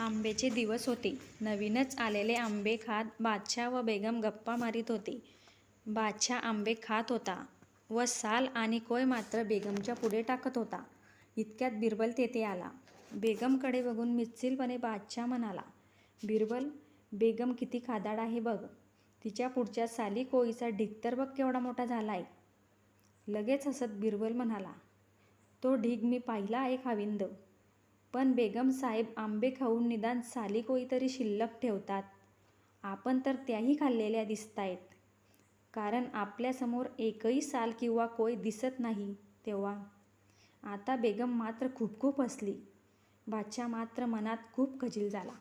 आंब्याचे दिवस होते. नवीनच आलेले आंबे खात बादशाह व बेगम गप्पा मारीत होते. बादशाह आंबे खात होता व साल आणि कोय मात्र बेगमच्या पुढे टाकत होता. इतक्यात बिरबल तेथे आला. बेगमकडे बघून मिश्किलपणे बादशाह म्हणाला बिरबल बेगम किती खादाड आहे बघ. तिच्या पुढच्या साली कोळीचा ढीग तर बघ केवढा मोठा झाला आहे लगेच हसत बिरबल म्हणाला तो ढीग मी पाहिला आहे खाविंद. पण बेगम साहेब आंबे खाऊन निदान साली कोणीतरी शिल्लक ठेवतात. आपण तर त्याही खाल्लेल्या दिसतायत. कारण आपल्यासमोर एकही साल किंवा कोय दिसत नाही तेव्हा. आता बेगम मात्र खूप खूप हसली. बादशाह मात्र मनात खूप खजील झाला.